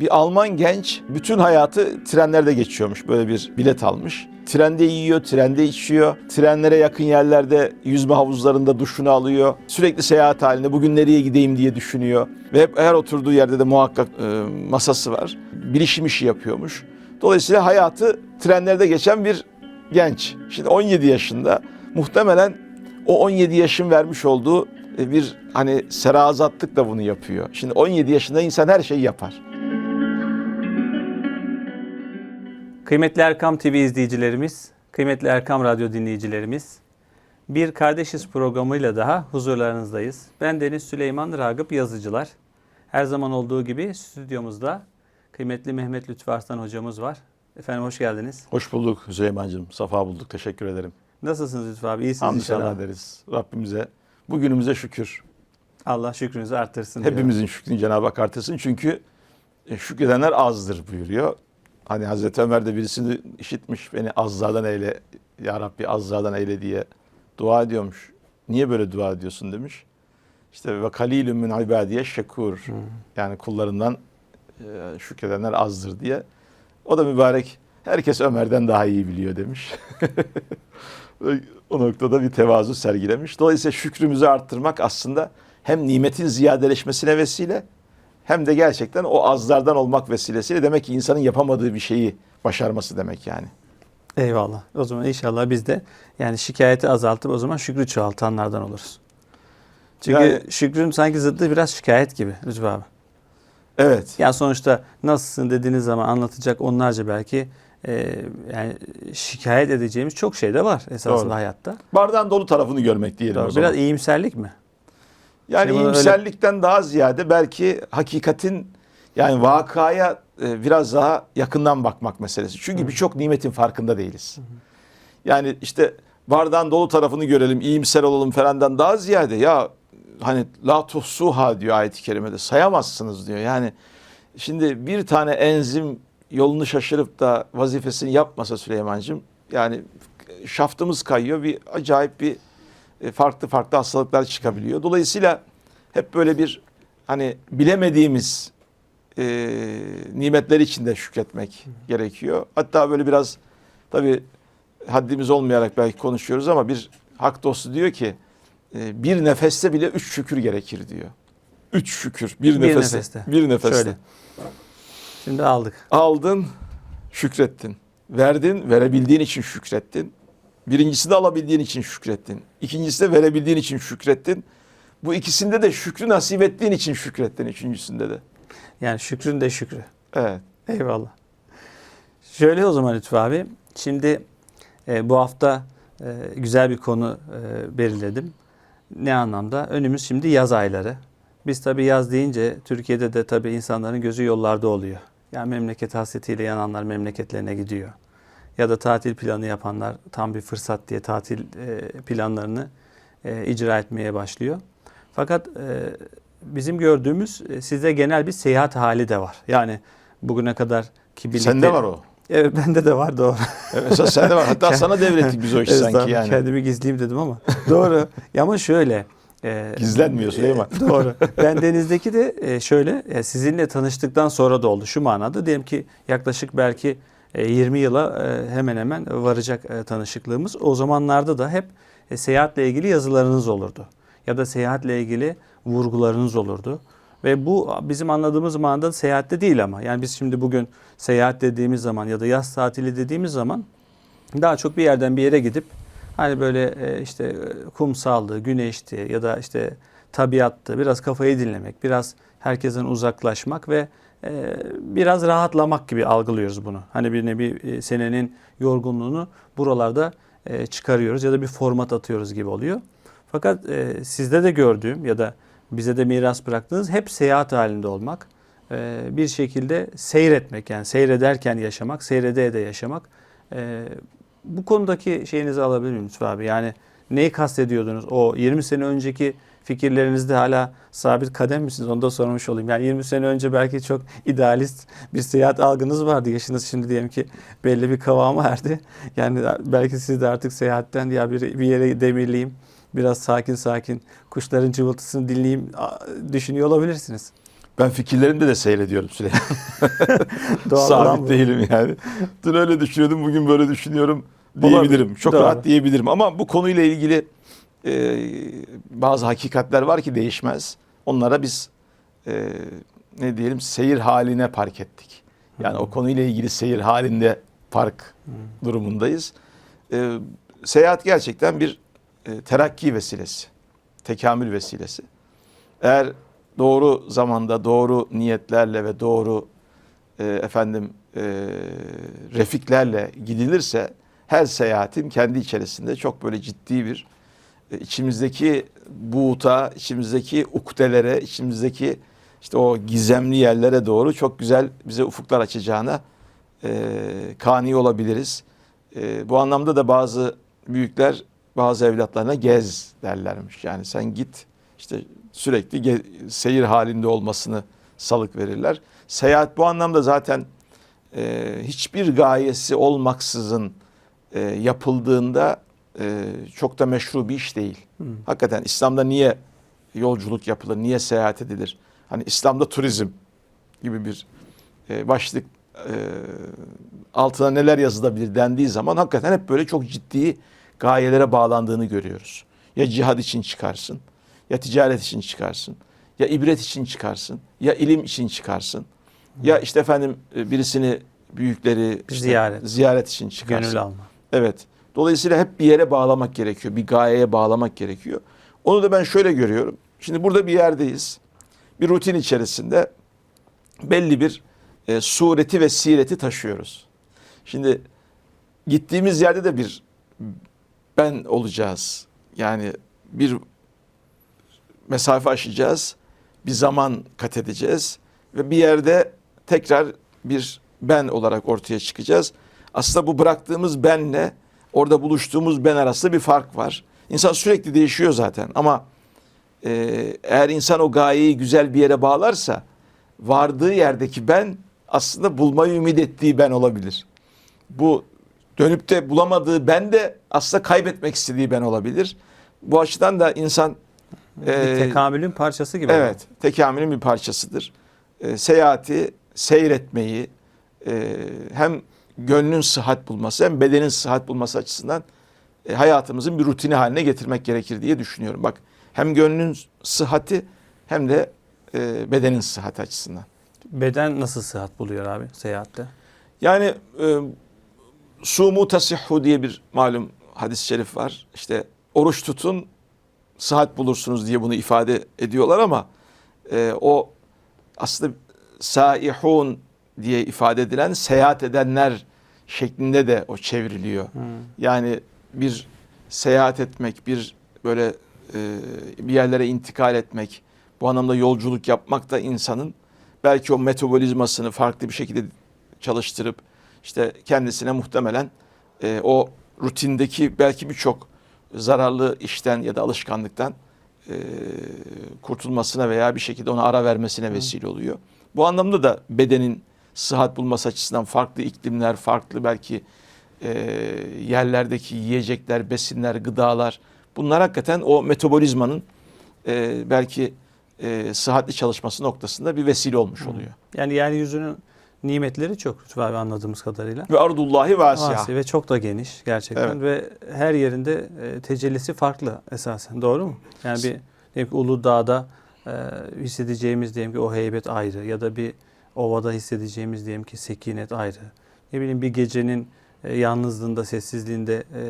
Bir Alman genç bütün hayatı trenlerde geçiyormuş. Böyle bir bilet almış. Trende yiyor, trende içiyor. Trenlere yakın yerlerde yüzme havuzlarında duşunu alıyor. Sürekli seyahat halinde bugün nereye gideyim diye düşünüyor. Ve hep her oturduğu yerde de muhakkak e, masası var. Bilişim işi yapıyormuş. Dolayısıyla hayatı trenlerde geçen bir genç. Şimdi 17 yaşında muhtemelen o 17 yaşın vermiş olduğu e, bir hani serazatlık da bunu yapıyor. Şimdi 17 yaşında insan her şeyi yapar. Kıymetli Erkam TV izleyicilerimiz, kıymetli Erkam Radyo dinleyicilerimiz, bir Kardeşiz programıyla daha huzurlarınızdayız. Ben Deniz Süleyman Ragıp Yazıcılar. Her zaman olduğu gibi stüdyomuzda kıymetli Mehmet Lütfü Arslan hocamız var. Efendim hoş geldiniz. Hoş bulduk Süleyman'cığım. Safa bulduk. Teşekkür ederim. Nasılsınız Lütfü abi? İyisiniz inşallah. sana deriz Rabbimize. Bugünümüze şükür. Allah şükrünüzü artırsın. Hepimizin şükrünü Cenab-ı Hak artırsın. Çünkü e, şükredenler azdır buyuruyor. Hani Hazreti Ömer de birisini işitmiş. Beni azzadan eyle, Ya Rabbi azzadan eyle diye dua ediyormuş. Niye böyle dua ediyorsun demiş. İşte ve kalilun min ibadiye şekur. Yani kullarından e, şükredenler azdır diye. O da mübarek herkes Ömer'den daha iyi biliyor demiş. O noktada bir tevazu sergilemiş. Dolayısıyla şükrümüzü arttırmak aslında hem nimetin ziyadeleşmesine vesile hem de gerçekten o azlardan olmak vesilesiyle demek ki insanın yapamadığı bir şeyi başarması demek yani. Eyvallah. O zaman inşallah biz de yani şikayeti azaltıp o zaman şükrü çoğaltanlardan oluruz. Çünkü Yani- şükrün sanki zıddı biraz şikayet gibi Lütfü abi. Evet. Yani sonuçta nasılsın dediğiniz zaman anlatacak onlarca belki e, yani şikayet edeceğimiz çok şey de var esasında Doğru. hayatta. Bardağın dolu tarafını görmek diyelim o Doğru. zaman. Biraz iyimserlik mi? Yani Şimdi öyle- iyimserlikten daha ziyade belki hakikatin yani vakaya e, biraz daha yakından bakmak meselesi. Çünkü birçok nimetin farkında değiliz. Yani işte bardağın dolu tarafını görelim, iyimser olalım falandan daha ziyade ya hani la tuhsuha diyor ayet-i kerimede sayamazsınız diyor. Yani şimdi bir tane enzim yolunu şaşırıp da vazifesini yapmasa Süleyman'cığım yani şaftımız kayıyor bir acayip bir farklı farklı hastalıklar çıkabiliyor. Dolayısıyla hep böyle bir hani bilemediğimiz e, nimetler içinde şükretmek gerekiyor. Hatta böyle biraz tabii haddimiz olmayarak belki konuşuyoruz ama bir hak dostu diyor ki e, bir nefeste bile üç şükür gerekir diyor. Üç şükür bir, Bir nefeste, nefeste. Bir nefeste. Şöyle. Şimdi aldık. Aldın, şükrettin. Verdin, verebildiğin için şükrettin. Birincisi de alabildiğin için şükrettin. İkincisi de verebildiğin için şükrettin. Bu ikisinde de şükrü nasip ettiğin için şükrettin üçüncüsünde de. Yani şükrün de şükrü. Evet. Eyvallah. Şöyle o zaman Lütfü abi. Şimdi e, bu hafta e, güzel bir konu e, belirledim. Ne anlamda? Önümüz şimdi yaz ayları. Biz tabii yaz deyince Türkiye'de de tabii insanların gözü yollarda oluyor. Yani memleket hasretiyle yananlar memleketlerine gidiyor. Ya da tatil planı yapanlar tam bir fırsat diye tatil e, planlarını e, icra etmeye başlıyor. Fakat e, bizim gördüğümüz e, sizde genel bir seyahat hali de var. Yani bugüne kadar ki birlikte... Sende var o. Evet bende de var doğru. Evet, esas sende var. Hatta sana devrettik biz o işi sanki yani. Kendimi gizleyeyim dedim ama. doğru. Ya ama şöyle. e, Gizlenmiyor Süleyman. e, doğru. Ben Deniz'deki de şöyle sizinle tanıştıktan sonra da oldu şu manada. Diyelim ki yaklaşık belki 20 yıla e, hemen hemen varacak e, tanışıklığımız. O zamanlarda da hep e, seyahatle ilgili yazılarınız olurdu. Ya da seyahatle ilgili vurgularınız olurdu. Ve bu bizim anladığımız manada seyahatte değil ama. Yani biz şimdi bugün seyahat dediğimiz zaman ya da yaz tatili dediğimiz zaman daha çok bir yerden bir yere gidip hani böyle e, işte e, kumsaldı, güneşti ya da işte tabiattı, biraz kafayı dinlemek, biraz herkesten uzaklaşmak ve e, biraz rahatlamak gibi algılıyoruz bunu. Hani bir nevi e, senenin yorgunluğunu buralarda e, çıkarıyoruz ya da bir format atıyoruz gibi oluyor. Fakat e, sizde de gördüğüm ya da bize de miras bıraktığınız hep seyahat halinde olmak. Bir şekilde seyretmek yani seyrederken yaşamak, seyrede de yaşamak. Bu konudaki şeyinizi alabilir miyim Lütfü abi? Yani neyi kastediyordunuz? O 20 sene önceki fikirlerinizde hala sabit kadem misiniz? Onu da sormuş olayım. Yani 20 sene önce belki çok idealist bir seyahat algınız vardı. Yaşınız şimdi diyelim ki belli bir kıvama erdi. Yani belki siz de artık seyahatten ya bir, bir yere demirleyeyim, biraz sakin sakin kuşların cıvıltısını dinleyeyim düşünüyor olabilirsiniz. Ben fikirlerimde de seyrediyorum Süleyman. Doğal Sabit değilim yani. Dün öyle düşünüyordum, bugün böyle düşünüyorum Olabilir. diyebilirim. Çok Doğru. rahat diyebilirim. Ama bu konuyla ilgili e, bazı hakikatler var ki değişmez. Onlara biz e, ne diyelim seyir haline park ettik. Yani o konuyla ilgili seyir halinde park durumundayız. E, seyahat gerçekten bir e, terakki vesilesi, tekamül vesilesi. Eğer doğru zamanda, doğru niyetlerle ve doğru e, efendim e, refiklerle gidilirse her seyahatin kendi içerisinde çok böyle ciddi bir içimizdeki buğuta, içimizdeki ukdelere, içimizdeki işte o gizemli yerlere doğru çok güzel bize ufuklar açacağına e, kani olabiliriz. E, bu anlamda da bazı büyükler bazı evlatlarına gez derlermiş. Yani sen git işte sürekli ge- seyir halinde olmasını salık verirler. Seyahat bu anlamda zaten e, hiçbir gayesi olmaksızın e, yapıldığında e, çok da meşru bir iş değil. Hakikaten İslam'da niye yolculuk yapılır, niye seyahat edilir? Hani İslam'da turizm gibi bir e, başlık e, altına neler yazılabilir dendiği zaman hakikaten hep böyle çok ciddi gayelere bağlandığını görüyoruz. Ya cihad için çıkarsın, ya ticaret için çıkarsın, ya ibret için çıkarsın, ya ilim için çıkarsın. Ya işte efendim e, birisini büyükleri işte Ziyaret. ziyaret için çıkarsın. Gönül alma. Evet. Dolayısıyla hep bir yere bağlamak gerekiyor. Bir gayeye bağlamak gerekiyor. Onu da ben şöyle görüyorum. Şimdi burada bir yerdeyiz. Bir rutin içerisinde belli bir e, sureti ve sireti taşıyoruz. Şimdi gittiğimiz yerde de bir ben olacağız. Yani bir mesafe aşacağız. Bir zaman kat edeceğiz. Ve bir yerde tekrar bir ben olarak ortaya çıkacağız. Aslında bu bıraktığımız benle orada buluştuğumuz ben arasında bir fark var. İnsan sürekli değişiyor zaten ama e, eğer insan o gayeyi güzel bir yere bağlarsa vardığı yerdeki ben aslında bulmayı ümit ettiği ben olabilir. Bu dönüp de bulamadığı ben de aslında kaybetmek istediği ben olabilir. Bu açıdan da insan Bir e, tekamülün parçası gibi. Evet, tekamülün bir parçasıdır. E, seyahati, seyretmeyi e, hem gönlün sıhhat bulması hem bedenin sıhhat bulması açısından e, hayatımızın bir rutini haline getirmek gerekir diye düşünüyorum. Bak hem gönlün sıhhati hem de e, bedenin sıhhati açısından. Beden nasıl sıhhat buluyor abi seyahatte? Yani e, sumu tasihhu diye bir malum hadis-i şerif var. İşte oruç tutun sıhhat bulursunuz diye bunu ifade ediyorlar ama e, o aslında saihun diye ifade edilen seyahat edenler şeklinde de o çevriliyor. Yani bir seyahat etmek, bir böyle e, bir yerlere intikal etmek, bu anlamda yolculuk yapmak da insanın belki o metabolizmasını farklı bir şekilde çalıştırıp işte kendisine muhtemelen e, o rutindeki belki birçok zararlı işten ya da alışkanlıktan e, kurtulmasına veya bir şekilde ona ara vermesine vesile oluyor. Bu anlamda da bedenin sıhhat bulması açısından farklı iklimler, farklı belki e, yerlerdeki yiyecekler, besinler, gıdalar bunlar hakikaten o metabolizmanın e, belki e, sıhhatli çalışması noktasında bir vesile olmuş oluyor. Yani yeryüzünün nimetleri çok Lütfü abi anladığımız kadarıyla. Ve ardullahi vasiya. Vasi ve çok da geniş gerçekten Evet. ve her yerinde e, tecellisi farklı esasen doğru mu? Yani bir diyelim ki Uludağ'da e, hissedeceğimiz diyelim ki o heybet ayrı ya da bir ovada hissedeceğimiz diyelim ki sekinet ayrı. Ne bileyim bir gecenin e, yalnızlığında, sessizliğinde e,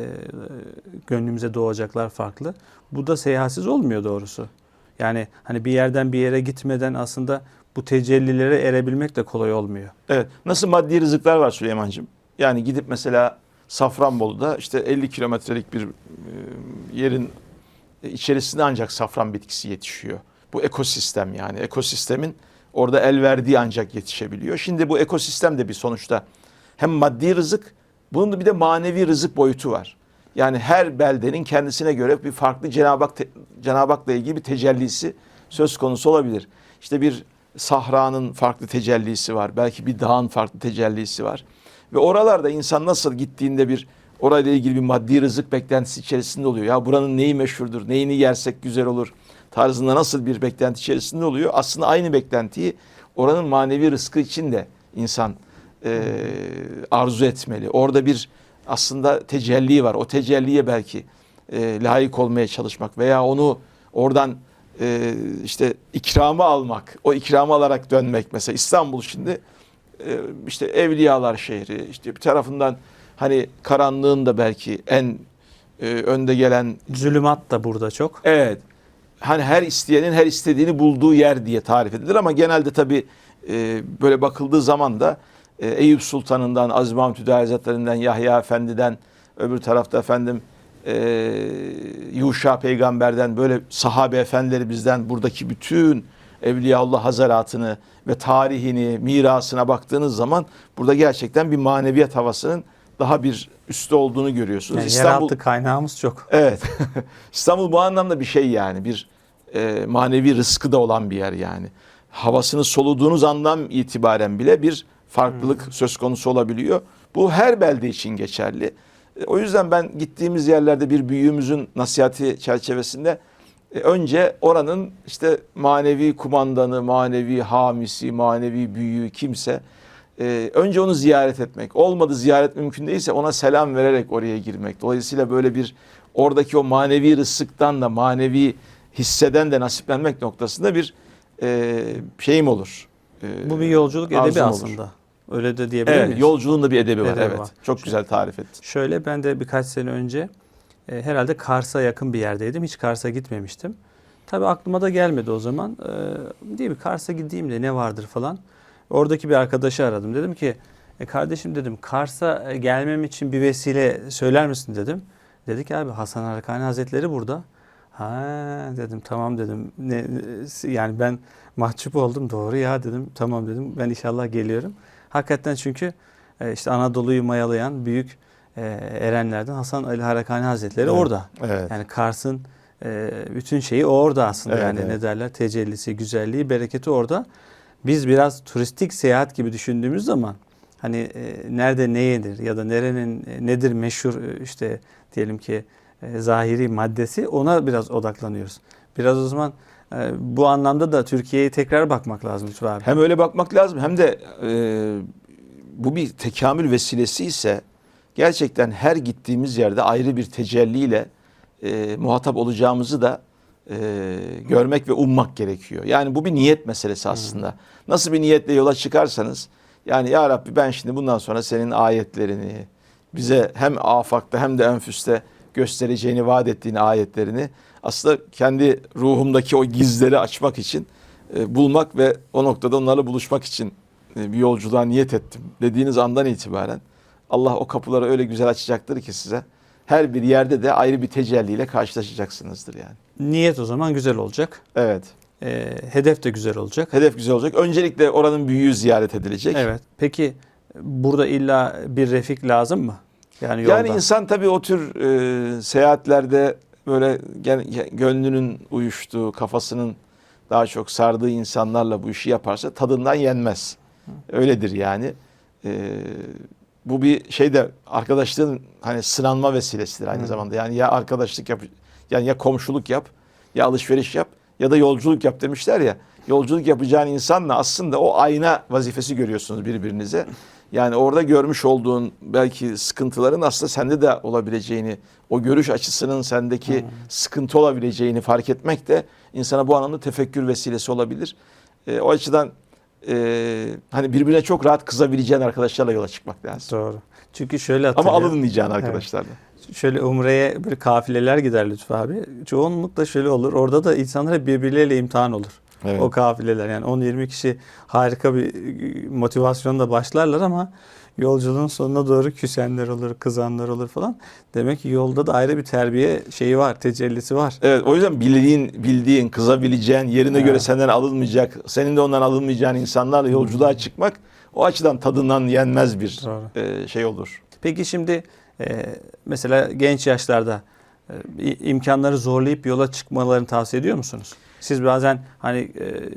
gönlümüze doğacaklar farklı. Bu da seyahatsiz olmuyor doğrusu. Yani hani bir yerden bir yere gitmeden aslında bu tecellilere erebilmek de kolay olmuyor. Evet. Nasıl maddi rızıklar var Süleyman'cığım? Yani gidip mesela Safranbolu'da işte 50 kilometrelik bir e, yerin içerisinde ancak safran bitkisi yetişiyor. Bu ekosistem yani ekosistemin orada el verdiği ancak yetişebiliyor. Şimdi bu ekosistem de bir sonuçta hem maddi rızık bunun da bir de manevi rızık boyutu var. Yani her beldenin kendisine göre bir farklı Cenab-ı Hak Cenab-ı Hak'la ilgili bir tecellisi söz konusu olabilir. İşte bir sahranın farklı tecellisi var. Belki bir dağın farklı tecellisi var. Ve oralarda insan nasıl gittiğinde bir orayla ilgili bir maddi rızık beklentisi içerisinde oluyor. Ya buranın neyi meşhurdur, neyini yersek güzel olur, tarzında nasıl bir beklenti içerisinde oluyor? Aslında aynı beklentiyi oranın manevi rızkı için de insan e, arzu etmeli. Orada bir aslında tecelli var. O tecelliye belki e, layık olmaya çalışmak veya onu oradan e, işte ikramı almak, o ikramı alarak dönmek. Mesela İstanbul şimdi e, işte evliyalar şehri, işte bir tarafından hani karanlığın da belki en e, önde gelen Zulümat da burada çok. Evet. Hani her isteyenin her istediğini bulduğu yer diye tarif edilir. Ama genelde tabii e, böyle bakıldığı zaman da e, Eyüp Sultan'ından, Aziz Mahmut Hüdayi Yahya Efendi'den, öbür tarafta efendim e, Yuşa peygamberden böyle sahabe efendileri bizden buradaki bütün Evliyaullah hazaratını ve tarihini, mirasına baktığınız zaman burada gerçekten bir maneviyat havasının daha bir üstte olduğunu görüyorsunuz. Yani İstanbul yeraltı kaynağımız çok. Evet. İstanbul bu anlamda bir şey yani. Bir e, manevi rızkı da olan bir yer yani. Havasını soluduğunuz andan itibaren bile bir farklılık söz konusu olabiliyor. Bu her belde için geçerli. E, o yüzden ben gittiğimiz yerlerde bir büyüğümüzün nasihati çerçevesinde e, önce oranın işte manevi kumandanı, manevi hamisi, manevi büyüğü kimse ee, önce onu ziyaret etmek. Olmadı ziyaret mümkün değilse ona selam vererek oraya girmek. Dolayısıyla böyle bir oradaki o manevi rızıktan da manevi hisseden de nasiplenmek noktasında bir e, şeyim olur. E, Bu bir yolculuk edebi olur. aslında. Öyle de diyebilir Evet, miyiz? yolculuğun da bir edebi var. Edebi evet. var. Çok güzel tarif ettin. Şöyle ben de birkaç sene önce e, herhalde Kars'a yakın bir yerdeydim. Hiç Kars'a gitmemiştim. Tabii aklıma da gelmedi o zaman. E, değil mi Kars'a gideyim de ne vardır falan. Oradaki bir arkadaşı aradım. Dedim ki e, kardeşim dedim Kars'a e, gelmem için bir vesile söyler misin dedim. Dedi ki abi Hasan Harakani Hazretleri burada. Ha dedim tamam dedim. Ne, ne- yani ben mahcup oldum doğru ya dedim. Tamam dedim ben inşallah geliyorum. Hakikaten çünkü e, işte Anadolu'yu mayalayan büyük e, erenlerden Hasan Ali Harakani Hazretleri Evet. orada. Evet. Yani Kars'ın e, bütün şeyi orada aslında Evet, yani evet. ne derler tecellisi, güzelliği, bereketi orada. Biz biraz turistik seyahat gibi düşündüğümüz zaman hani e, nerede ne yenir ya da nerenin e, nedir meşhur e, işte diyelim ki e, zahiri maddesi ona biraz odaklanıyoruz. Biraz o zaman e, bu anlamda da Türkiye'ye tekrar bakmak lazım Lütfü abi. Hem öyle bakmak lazım hem de e, bu bir tekamül vesilesi ise gerçekten her gittiğimiz yerde ayrı bir tecelliyle e, muhatap olacağımızı da e, görmek ve ummak gerekiyor. Yani bu bir niyet meselesi aslında. Nasıl bir niyetle yola çıkarsanız yani ya Rabbi ben şimdi bundan sonra senin ayetlerini bize hem afakta hem de enfüste göstereceğini vaat ettiğin ayetlerini aslında kendi ruhumdaki o gizleri açmak için e, bulmak ve o noktada onlarla buluşmak için e, bir yolculuğa niyet ettim dediğiniz andan itibaren Allah o kapıları öyle güzel açacaktır ki size her bir yerde de ayrı bir tecelliyle karşılaşacaksınızdır yani. Niyet o zaman güzel olacak. Evet. E, hedef de güzel olacak. Hedef güzel olacak. Öncelikle oranın büyüğü ziyaret edilecek. Evet. Peki burada illa bir refik lazım mı? Yani yolda. Yani insan tabii o tür e, seyahatlerde böyle gönlünün uyuştuğu, kafasının daha çok sardığı insanlarla bu işi yaparsa tadından yenmez. Öyledir yani. E, bu bir şey de arkadaşlığın hani sınanma vesilesidir aynı Hı. zamanda. Yani ya arkadaşlık yap, yani ya komşuluk yap, ya alışveriş yap ya da yolculuk yap demişler ya. Yolculuk yapacağın insanla aslında o ayna vazifesi görüyorsunuz birbirinize. Yani orada görmüş olduğun belki sıkıntıların aslında sende de olabileceğini, o görüş açısının sendeki sıkıntı olabileceğini fark etmek de insana bu anlamda tefekkür vesilesi olabilir. E, o açıdan e, hani birbirine çok rahat kızabileceğin arkadaşlarla yola çıkmak lazım. Doğru. Çünkü şöyle Ama hatırlıyorum. alınmayacağın arkadaşlarla. Şöyle Umre'ye böyle kafileler gider Lütfü abi. Çoğunlukla şöyle olur. Orada da insanlar hep birbirleriyle imtihan olur. Evet. O kafileler yani 10-20 kişi harika bir motivasyonla başlarlar ama yolculuğun sonuna doğru küsenler olur, kızanlar olur falan. Demek ki yolda da ayrı bir terbiye şeyi var, tecellisi var. Evet o yüzden bildiğin, bildiğin, kızabileceğin, yerine Evet. göre senden alınmayacak, senin de ondan alınmayacağın insanlarla yolculuğa çıkmak o açıdan tadından yenmez bir e, şey olur. Peki şimdi e, mesela genç yaşlarda e, imkanları zorlayıp yola çıkmalarını tavsiye ediyor musunuz? Siz bazen hani e,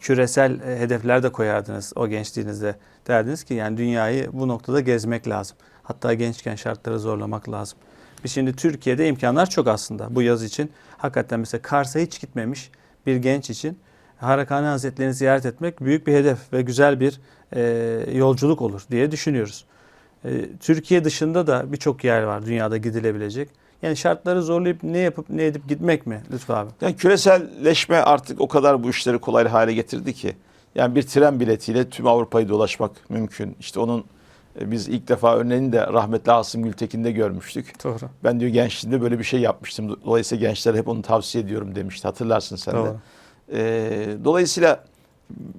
küresel e, hedefler de koyardınız o gençliğinizde. Derdiniz ki yani dünyayı bu noktada gezmek lazım. Hatta gençken şartları zorlamak lazım. Biz şimdi Türkiye'de imkanlar çok aslında bu yaz için. Hakikaten mesela Kars'a hiç gitmemiş bir genç için Harakhane Hazretleri'ni ziyaret etmek büyük bir hedef ve güzel bir e, yolculuk olur diye düşünüyoruz. E, Türkiye dışında da birçok yer var dünyada gidilebilecek. Yani şartları zorlayıp ne yapıp ne edip gitmek mi Lütfü abi? Yani küreselleşme artık o kadar bu işleri kolay hale getirdi ki. Yani bir tren biletiyle tüm Avrupa'yı dolaşmak mümkün. İşte onun e, biz ilk defa örneğini de rahmetli Asım Gültekin'de görmüştük. Doğru. Ben diyor gençliğinde böyle bir şey yapmıştım. Dolayısıyla gençlere hep onu tavsiye ediyorum demişti. Hatırlarsın sen de. Doğru. Ee, dolayısıyla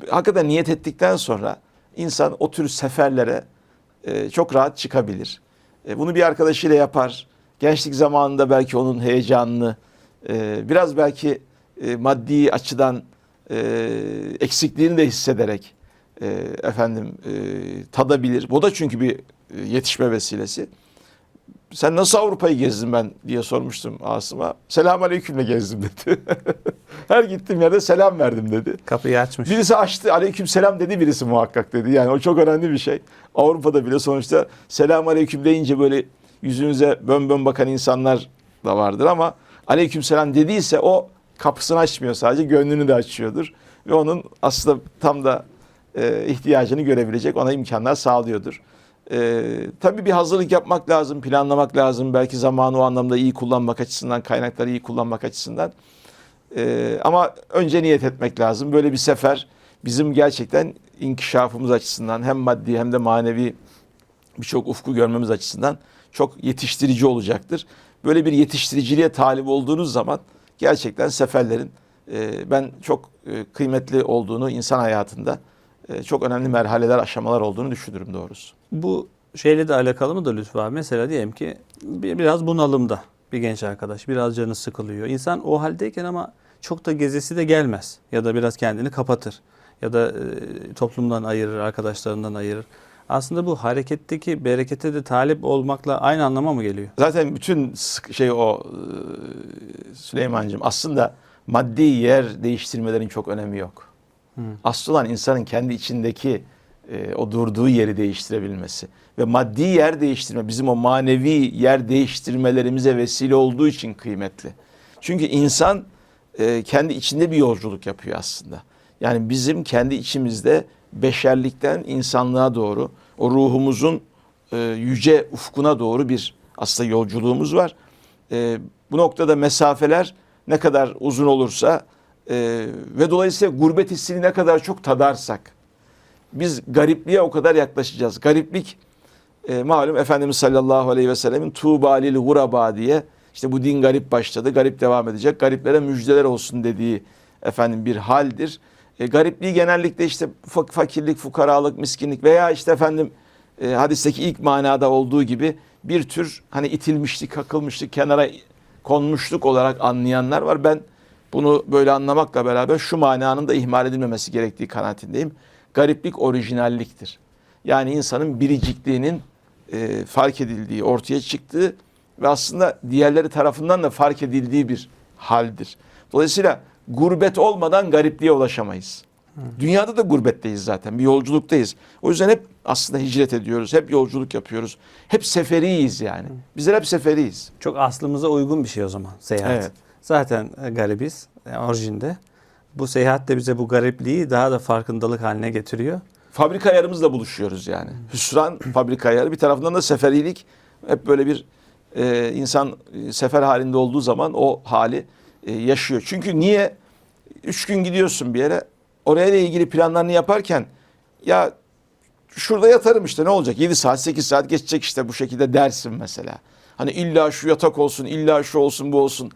hakikaten niyet ettikten sonra insan o tür seferlere e, çok rahat çıkabilir. E, bunu bir arkadaşıyla yapar. Gençlik zamanında belki onun heyecanını e, biraz belki e, maddi açıdan e, eksikliğini de hissederek e, efendim e, tadabilir. Bu da çünkü bir e, yetişme vesilesi. Sen nasıl Avrupa'yı gezdin ben diye sormuştum Asım'a. Selam aleykümle gezdim dedi. Her gittiğim yerde selam verdim dedi. Kapıyı açmış. Birisi açtı aleyküm selam dedi birisi muhakkak dedi. Yani o çok önemli bir şey. Avrupa'da bile sonuçta selam aleyküm deyince böyle yüzünüze bön bön bakan insanlar da vardır ama aleyküm selam dediyse o kapısını açmıyor sadece gönlünü de açıyordur. Ve onun aslında tam da e, ihtiyacını görebilecek ona imkanlar sağlıyordur. E, tabii bir hazırlık yapmak lazım, planlamak lazım. Belki zamanı o anlamda iyi kullanmak açısından, kaynakları iyi kullanmak açısından. Ee, ama önce niyet etmek lazım. Böyle bir sefer bizim gerçekten inkişafımız açısından hem maddi hem de manevi birçok ufku görmemiz açısından çok yetiştirici olacaktır. Böyle bir yetiştiriciliğe talip olduğunuz zaman gerçekten seferlerin e, ben çok e, kıymetli olduğunu insan hayatında e, çok önemli merhaleler, aşamalar olduğunu düşünürüm doğrusu. Bu şeyle de alakalı mı da Lütfü abi? Mesela diyelim ki bir- biraz bunalımda bir genç arkadaş. Biraz canı sıkılıyor. İnsan o haldeyken ama çok da gezesi de gelmez. Ya da biraz kendini kapatır. Ya da toplumdan ayırır, arkadaşlarından ayırır. Aslında bu hareketteki berekete de talip olmakla aynı anlama mı geliyor? Zaten bütün şey o e, Süleyman'cığım aslında maddi yer değiştirmelerin çok önemi yok. Hı. Asıl olan insanın kendi içindeki e, o durduğu yeri değiştirebilmesi. Ve maddi yer değiştirme bizim o manevi yer değiştirmelerimize vesile olduğu için kıymetli. Çünkü insan e, kendi içinde bir yolculuk yapıyor aslında. Yani bizim kendi içimizde beşerlikten insanlığa doğru o ruhumuzun e, yüce ufkuna doğru bir aslında yolculuğumuz var. E, bu noktada mesafeler ne kadar uzun olursa e, ve dolayısıyla gurbet hissini ne kadar çok tadarsak biz garipliğe o kadar yaklaşacağız. Gariplik e, malum Efendimiz sallallahu aleyhi ve sellemin tuğbalil guraba diye işte bu din garip başladı, garip devam edecek, gariplere müjdeler olsun dediği efendim bir haldir. E, garipliği genellikle işte fa- fakirlik, fukaralık, miskinlik veya işte efendim e, hadisteki ilk manada olduğu gibi bir tür hani itilmişlik, kakılmışlık, kenara konmuşluk olarak anlayanlar var. Ben bunu böyle anlamakla beraber şu mananın da ihmal edilmemesi gerektiği kanaatindeyim. Gariplik orijinalliktir. Yani insanın biricikliğinin e, fark edildiği, ortaya çıktığı ve aslında diğerleri tarafından da fark edildiği bir haldir. Dolayısıyla gurbet olmadan garipliğe ulaşamayız. Dünyada da gurbetteyiz zaten. Bir yolculuktayız. O yüzden hep aslında hicret ediyoruz. Hep yolculuk yapıyoruz. Hep seferiyiz yani. Bizler hep seferiyiz. Çok aslımıza uygun bir şey o zaman seyahat. Evet. Zaten e, garibiz yani orijinde. Bu seyahat de bize bu garipliği daha da farkındalık haline getiriyor. Fabrika ayarımızla buluşuyoruz yani. Hüsran fabrika ayarı. Bir taraftan da seferilik. Hep böyle bir e, insan e, sefer halinde olduğu zaman o hali e, yaşıyor. Çünkü niye? Üç gün gidiyorsun bir yere. Oraya ile ilgili planlarını yaparken ya şurada yatarım işte ne olacak? 7 saat 8 saat geçecek işte bu şekilde dersin mesela. Hani illa şu yatak olsun illa şu olsun bu olsun.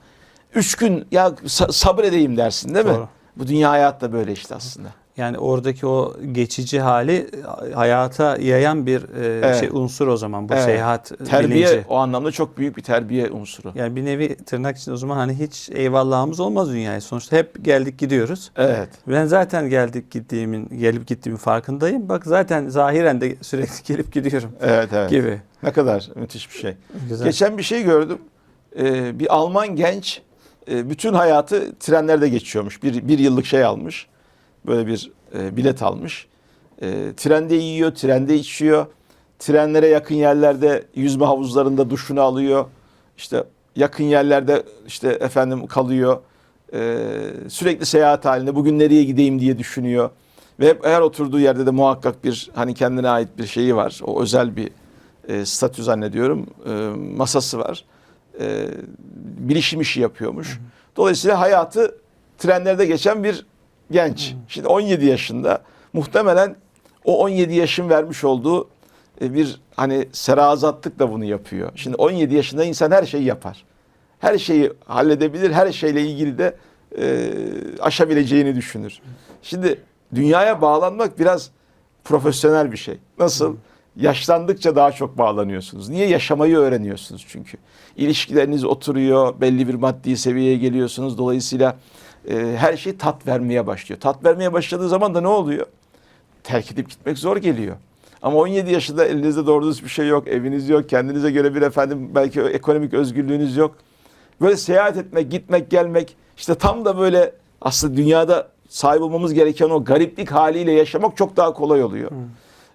Üç gün ya sa- sabredeyim dersin değil mi? Doğru. Bu dünya hayat da böyle işte aslında. Yani oradaki o geçici hali e, hayata yayan bir e, Evet. şey unsur o zaman bu Evet. seyahat Terbiye bilinci. o anlamda çok büyük bir terbiye unsuru. Yani bir nevi tırnak için o zaman hani hiç eyvallahımız olmaz dünyaya. Sonuçta hep geldik gidiyoruz. Evet. Ben zaten geldik gittiğimin, gelip gittiğimin farkındayım. Bak zaten zahiren de sürekli gelip gidiyorum Evet evet. gibi. Ne kadar müthiş bir şey. Güzel. Geçen bir şey gördüm. Ee, bir Alman genç e, bütün hayatı trenlerde geçiyormuş. Bir, bir yıllık şey almış. Böyle bir e, bilet almış. E, trende yiyor, trende içiyor. Trenlere yakın yerlerde yüzme havuzlarında duşunu alıyor. İşte yakın yerlerde işte efendim kalıyor. e, sürekli seyahat halinde bugün nereye gideyim diye düşünüyor. Ve hep her oturduğu yerde de muhakkak bir hani kendine ait bir şeyi var. O özel bir e, statü zannediyorum. E, masası var. E, bilişim işi yapıyormuş. Dolayısıyla hayatı trenlerde geçen bir genç. Şimdi 17 yaşında muhtemelen o 17 yaşın vermiş olduğu e, bir hani serazatlıkla bunu yapıyor. Şimdi 17 yaşında insan her şeyi yapar. Her şeyi halledebilir, her şeyle ilgili de e, aşabileceğini düşünür. Şimdi dünyaya bağlanmak biraz profesyonel bir şey. Nasıl? Yaşlandıkça daha çok bağlanıyorsunuz. Niye? Yaşamayı öğreniyorsunuz çünkü. İlişkileriniz oturuyor, belli bir maddi seviyeye geliyorsunuz. Dolayısıyla e, her şey tat vermeye başlıyor. Tat vermeye başladığı zaman da ne oluyor? Terk edip gitmek zor geliyor. Ama 17 yaşında elinizde doğru bir şey yok, eviniz yok, kendinize göre bir efendim belki ekonomik özgürlüğünüz yok. Böyle seyahat etmek, gitmek, gelmek işte tam da böyle aslında dünyada sahip olmamız gereken o gariplik haliyle yaşamak çok daha kolay oluyor.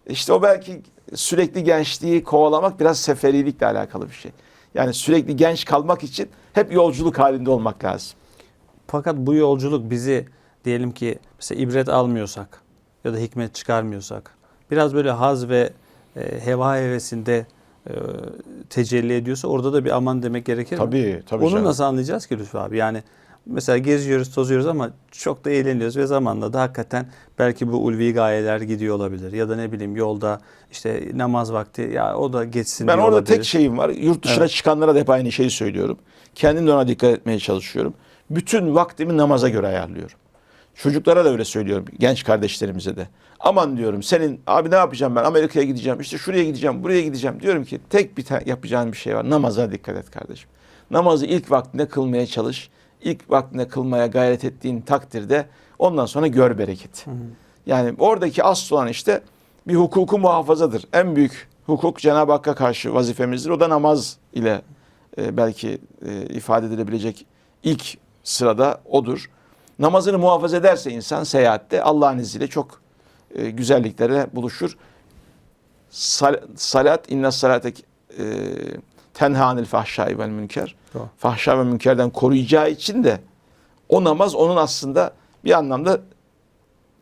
İşte o belki sürekli gençliği kovalamak biraz seferilikle alakalı bir şey. Yani sürekli genç kalmak için hep yolculuk halinde olmak lazım. Fakat bu yolculuk bizi diyelim ki mesela ibret almıyorsak ya da hikmet çıkarmıyorsak biraz böyle haz ve e, heva hevesinde e, tecelli ediyorsa orada da bir aman demek gerekir mi? Tabii, tabii Onu canım. nasıl anlayacağız ki Lütfü abi? Yani mesela geziyoruz, tozuyoruz ama çok da eğleniyoruz ve zamanla da hakikaten belki bu ulvi gayeler gidiyor olabilir. Ya da ne bileyim yolda işte namaz vakti ya o da geçsin Ben orada olabilir. tek şeyim var. Yurt dışına Evet. çıkanlara da hep aynı şeyi söylüyorum. Kendim de ona dikkat etmeye çalışıyorum. Bütün vaktimi namaza göre ayarlıyorum. Çocuklara da öyle söylüyorum. Genç kardeşlerimize de. Aman diyorum senin abi ne yapacağım ben Amerika'ya gideceğim işte şuraya gideceğim buraya gideceğim. Diyorum ki tek bir tane yapacağın bir şey var. Namaza dikkat et kardeşim. Namazı ilk vaktinde kılmaya çalış. İlk vaktinde kılmaya gayret ettiğin takdirde ondan sonra gör bereket. Yani oradaki asıl olan işte bir hukuku muhafazadır. En büyük hukuk Cenab-ı Hakk'a karşı vazifemizdir. O da namaz ile e, belki e, ifade edilebilecek ilk sırada odur. Namazını muhafaza ederse insan seyahatte Allah'ın izniyle çok e, güzelliklere buluşur. Sal- salat inna salate e, tenha anil fahşai vel münker. Doğru. Fahşa ve münkerden koruyacağı için de o namaz onun aslında bir anlamda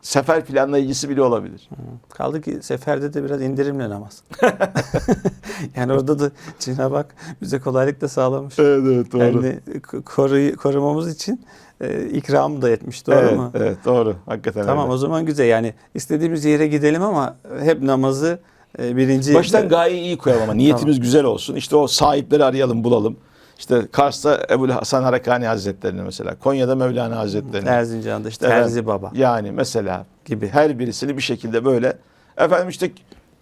sefer planlayıcısı bile olabilir. Kaldı ki seferde de biraz indirimle namaz. yani orada da Cenab-ı Hak bize kolaylık da sağlamış. Evet evet Yani koru, korumamız için e, ikram da etmiş. Doğru evet, mu? Evet doğru. Hakikaten Tamam öyle. o zaman güzel. Yani istediğimiz yere gidelim ama hep namazı birinci... Baştan gayeyi iyi koyalım ama niyetimiz güzel olsun. İşte o sahipleri arayalım bulalım. İşte Kars'ta Ebu Hasan Harakani Hazretleri'ni mesela. Konya'da Mevlana Hazretleri'ni. Erzincan'da işte Terzi Baba Yani mesela gibi. her birisini bir şekilde böyle efendim işte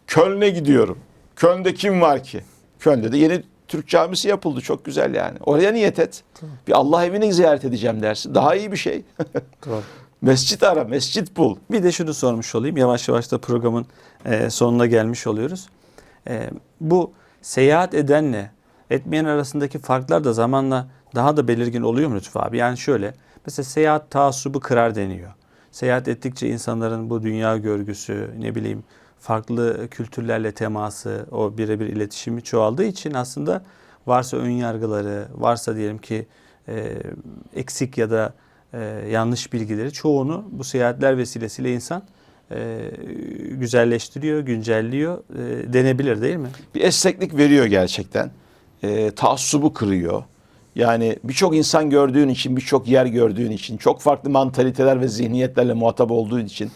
Köln'e gidiyorum. Köln'de kim var ki? Köln'de de yeni Türk camisi yapıldı. Çok güzel yani. Oraya niyet et. Bir Allah evini ziyaret edeceğim dersin. Daha iyi bir şey. Doğru. mescit ara, mescit bul. Bir de şunu sormuş olayım. Yavaş yavaş da programın e, sonuna gelmiş oluyoruz. E, bu seyahat edenle etmeyen arasındaki farklar da zamanla daha da belirgin oluyor mu Lütfü abi? Yani şöyle mesela seyahat taassubu kırar deniyor. Seyahat ettikçe insanların bu dünya görgüsü ne bileyim farklı kültürlerle teması, o birebir iletişimi çoğaldığı için aslında varsa ön yargıları, varsa diyelim ki e, eksik ya da e, yanlış bilgileri çoğunu bu seyahatler vesilesiyle insan e, güzelleştiriyor, güncelliyor e, denebilir değil mi? bir esneklik veriyor gerçekten. E, taassubu kırıyor. Yani birçok insan gördüğün için, birçok yer gördüğün için, çok farklı mantaliteler ve zihniyetlerle muhatap olduğun için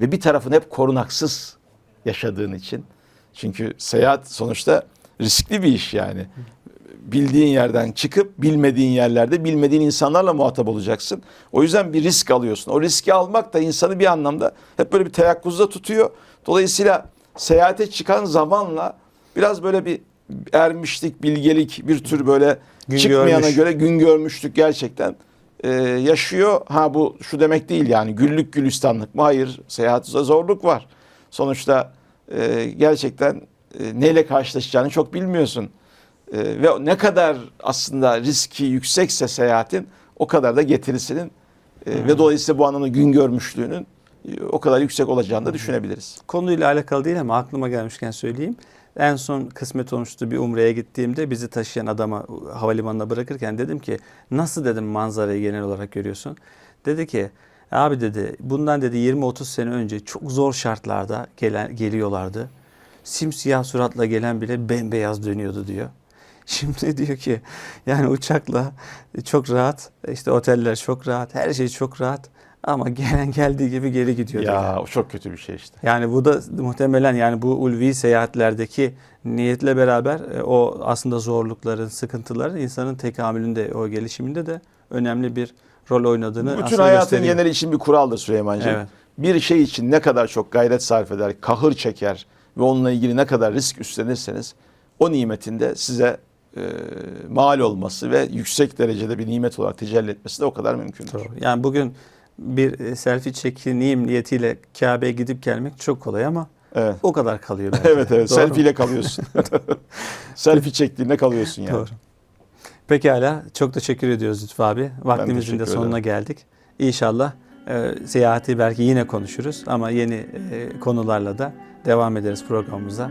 ve bir tarafın hep korunaksız yaşadığın için. Çünkü seyahat sonuçta riskli bir iş yani. Bildiğin yerden çıkıp bilmediğin yerlerde bilmediğin insanlarla muhatap olacaksın. O yüzden bir risk alıyorsun. O riski almak da insanı bir anlamda hep böyle bir teyakkuzda tutuyor. Dolayısıyla seyahate çıkan zamanla biraz böyle bir ermişlik, bilgelik, bir tür böyle Gün çıkmayana görmüş. göre gün görmüşlük gerçekten e, yaşıyor. Ha bu şu demek değil yani güllük gülistanlık mı? Hayır. Seyahatte zorluk var. Sonuçta e, gerçekten e, neyle karşılaşacağını çok bilmiyorsun. E, ve ne kadar aslında riski yüksekse seyahatin o kadar da getirisinin e, ve dolayısıyla bu anlamda gün görmüşlüğünün e, o kadar yüksek olacağını da düşünebiliriz. Konuyla alakalı değil ama aklıma gelmişken söyleyeyim. En son kısmet olmuştu bir umreye gittiğimde bizi taşıyan adama havalimanına bırakırken dedim ki nasıl dedim manzarayı genel olarak görüyorsun? Dedi ki abi dedi bundan dedi 20-30 sene önce çok zor şartlarda gelen, geliyorlardı. Simsiyah suratla gelen bile bembeyaz dönüyordu diyor. Şimdi diyor ki yani uçakla çok rahat, işte oteller çok rahat, her şey çok rahat ama gelen geldiği gibi geri gidiyor. diyor. Ya o çok kötü bir şey işte. Yani bu da muhtemelen yani bu ulvi seyahatlerdeki niyetle beraber e, o aslında zorlukların, sıkıntıların insanın tekamülünde, o gelişiminde de önemli bir rol oynadığını Bütün aslında hayatın gösteriyor. geneli için bir kuraldır Süleyman'cığım. Evet. Bir şey için ne kadar çok gayret sarf eder, kahır çeker ve onunla ilgili ne kadar risk üstlenirseniz o nimetin de size e, mal olması ve yüksek derecede bir nimet olarak tecelli etmesi de o kadar mümkündür. Doğru. Yani bugün bir e, selfie çekineyim niyetiyle Kabe'ye gidip gelmek çok kolay ama Evet. o kadar kalıyor belki. evet evet. Doğru mu? Selfie ile kalıyorsun. Selfie çektiğinde kalıyorsun yani. Doğru. Pekala. Çok teşekkür ediyoruz Lütfü abi. Vaktimizin de sonuna geldik. İnşallah e, seyahati belki yine konuşuruz ama yeni e, konularla da devam ederiz programımıza.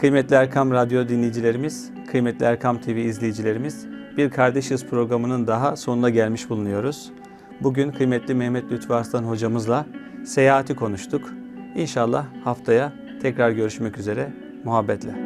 Kıymetli Erkam Radyo dinleyicilerimiz, kıymetli Erkam TV izleyicilerimiz, Bir Kardeşiz programının daha sonuna gelmiş bulunuyoruz. Bugün kıymetli Mehmet Lütfü Arslan hocamızla seyahati konuştuk. İnşallah haftaya tekrar görüşmek üzere. Muhabbetle.